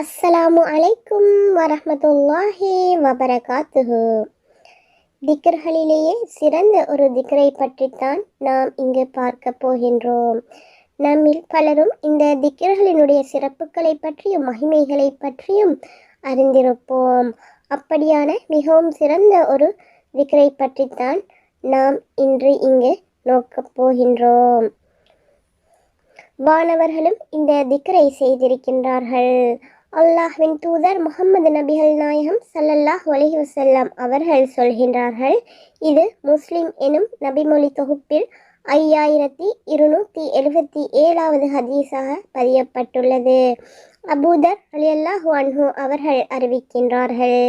அஸ்ஸலாமு அலைக்கும் வரமத்துல்லாஹி வபரகாத்துஹு. திக்கர்களிலேயே சிறந்த ஒரு திக்கரை பற்றித்தான் நாம் இங்கு பார்க்க போகின்றோம். நம்மில் பலரும் இந்த திக்கர்களினுடைய சிறப்புகளை பற்றியும் மகிமைகளை பற்றியும் அறிந்திருப்போம். அப்படியான மிகவும் சிறந்த ஒரு திக்கரை பற்றித்தான் நாம் இன்று இங்கு நோக்கப் போகின்றோம். வானவர்களும் இந்த திக்கரை செய்திருக்கின்றார்கள். அல்லாஹ்வின் தூதர் முகமது நபிகள் நாயகம் சல்லல்லாஹ் அலைஹி வசல்லாம் அவர்கள் சொல்கின்றார்கள் இது முஸ்லிம் எனும் நபிமொழி தொகுப்பில் ஐயாயிரத்தி இருநூற்றி எழுபத்தி ஏழாவது ஹதீஸாக பதியப்பட்டுள்ளது. அபூதர் அலியல்லாஹு அன்ஹு அவர்கள் அறிவிக்கின்றார்கள்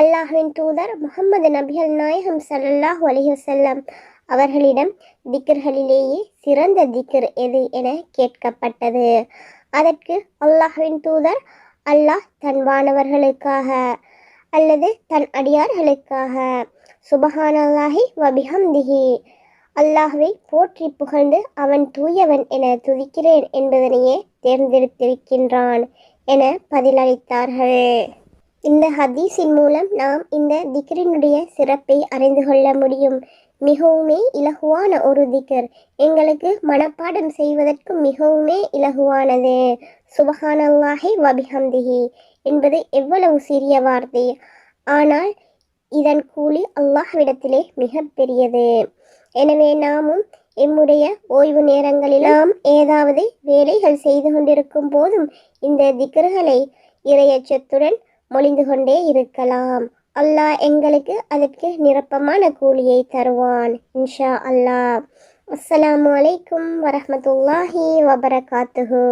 அல்லாஹ்வின் தூதர் முகமது நபிகள் நாயகம் சல்லல்லாஹ் அலைஹி வசல்லாம் அவர்களிடம் திக்ர்களிலேயே சிறந்த திக்ர் எது என கேட்கப்பட்டது. அதற்கு அல்லாஹ்வின் தூதர் அல்லாஹ் தன் வானவர்களுக்காக அல்லது தன் அடியார்களுக்காக. சுபஹானல்லாஹி வபிஹம்திஹி. அல்லாஹுவை போற்றி புகழ்ந்து அவன் தூயவன் என துதிக்கிறேன் என்பதனையே தேர்ந்தெடுத்திருக்கின்றான் என பதிலளித்தார்கள். இந்த ஹதீஸின் மூலம் நாம் இந்த திக்ரினுடைய சிறப்பை அறிந்து கொள்ள முடியும். மிகவுமே இலகுவான ஒரு திக்கர் எங்களுக்கு மனப்பாடம் செய்வதற்கு மிகவுமே இலகுவானது. சுபஹானல்லாஹி வபிஹம்திஹி என்பது எவ்வளவு சிறிய வார்த்தை. ஆனால் இதன் கூலி அல்லாஹ்விடத்திலே மிக பெரியது. எனவே நாமும் எம்முடைய ஓய்வு நேரங்களில் நாம் ஏதாவது வேலைகள் செய்து கொண்டிருக்கும் போதும் இந்த திக்ர்களை இறையச்சத்துடன் மொழிந்து கொண்டே இருக்கலாம். அல்லாஹ் எங்களுக்கு அதற்கு நிரப்பமான கூலியை தருவான் இன்ஷா அல்லாஹ். அஸ்லாம் அலைக்கும் வரமத்துல்லாஹி வபரகாத்துஹு.